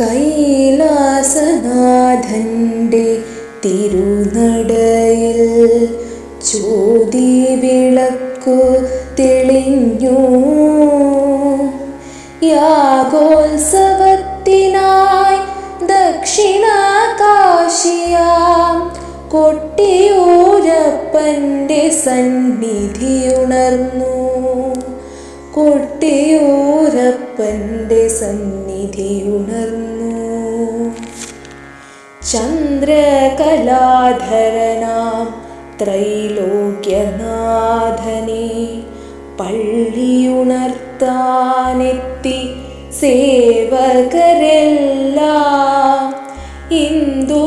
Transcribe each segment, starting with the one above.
കൈലാസനാഥന്റെ തിരുനടയിൽ ചോതി വിളക്കു തെളിഞ്ഞു. യാഗോത്സവത്തിനായി ദക്ഷിണ കാശിയാം കൊട്ടിയൂരപ്പന്റെ സന്നിധിയുണർന്നു കൊട്ടിയൂരപ്പന്റെ സന്നിധിയുണർന്നു. ചന്ദ്രകലാധരനാം ത്രൈലോക്യനാഥനെ പള്ളിയുണർത്താനെത്തി സേവകരെല്ലാം. ഇന്ദു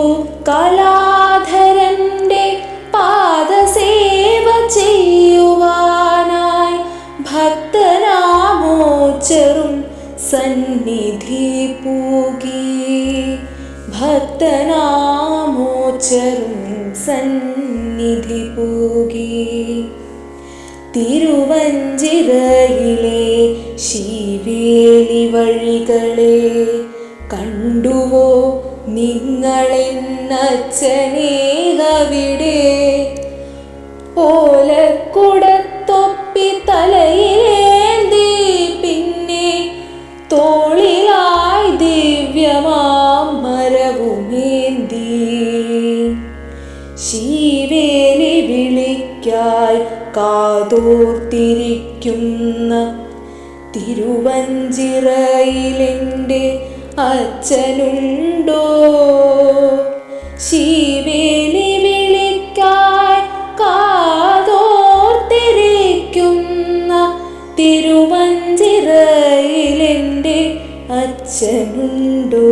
കലാധരന്റെ പാദസേവ ചെയ്യുവാനായി ഭക്തനാമോച്ചറും സന്നിധി പൂകി ഭക്തനാമോച്ചറും സന്നിധി പൂകി. തിരുവഞ്ചിറയിലെ ശിവേലി വഴികളെ കണ്ടുവോ നിങ്ങളെന്നച്ഛനേകവിടെ ഓലക്കുടത്തൊപ്പി കാതോർത്തിരിക്കുന്ന തിരുവഞ്ചിറയിലെന്റെ അച്ഛനുണ്ടോ? ശിവേലി വിളിക്കാൻ കാതോർത്തിരിക്കുന്ന തിരുവഞ്ചിറയിലെന്റെ അച്ഛനുണ്ടോ?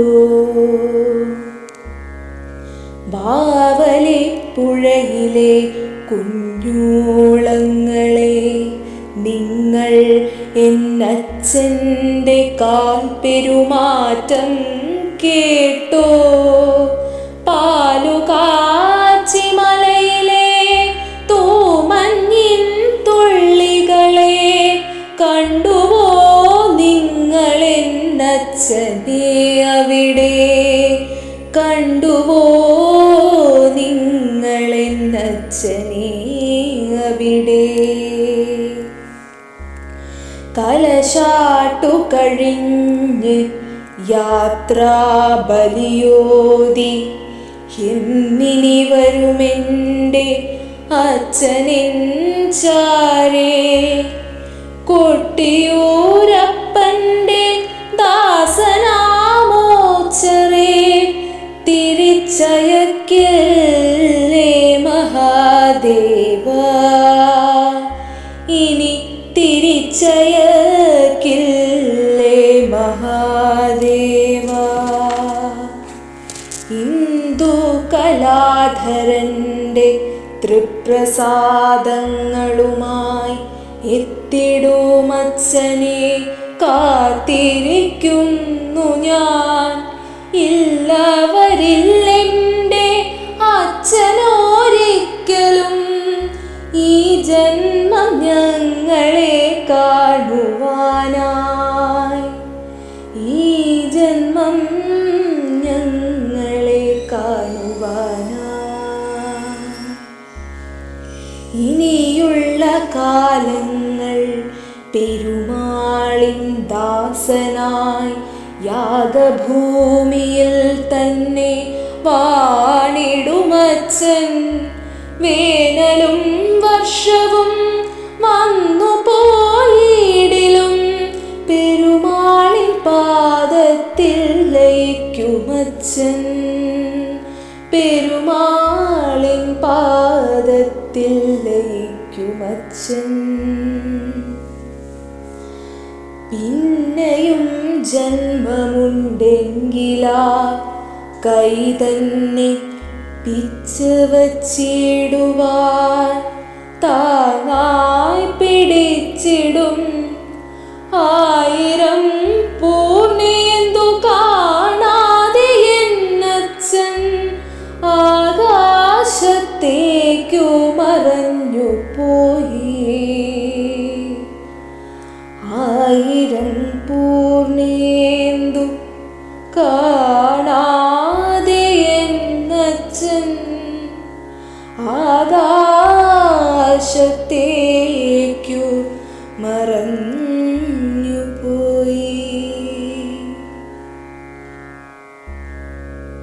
കാൽ പെരുമാറ്റം കേട്ടോ. പാലുകാച്ചി മലയിലെ തൂമഞ്ഞിൻ തുള്ളികളെ കണ്ടുവോ നിങ്ങൾ എന്നച്ഛനെ അവിടെ? കണ്ടുവോ നിങ്ങൾ എന്നച്ഛനെ അവിടെ? കലശാട്ടു കഴിഞ്ഞ് യാത്രാബലിയോതി എന്നിനി വരുമെന്റെ അച്ഛനിൻ ചാരേ. കൊട്ടിയൂരപ്പന്റെ ഇന്ദു കലാധരന്റെ തൃപ്രസാദങ്ങളുമായി എത്തിടുമച്ഛനെ കാത്തിരിക്കുന്നു ഞാൻ. ഇല്ലവരില്ലെന്റെ അച്ഛനോരിക്കലും ഈ ജന്മം ഞങ്ങളെ കാണുവാനായി ദാസനായി യാഗഭൂമിയിൽ തന്നെ വാണിടുമച്ചൻ വേനലും വർഷവും വന്നു പോയിടിലും പെരുമാളിൻ പാദത്തിൽ ലയിക്കുമച്ചൻ പെരുമാളിൻ പാദത്തിൽ ലയിക്കുമച്ചൻ പിന്നെയും ജന്മമുണ്ടെങ്കിലാ കൈ തന്നെ പിച്ച് വച്ചിടുവാൻ. ചന്ദ്രൻ പൂർണേന്ദു കാണാതെ എന്നച്ഛൻ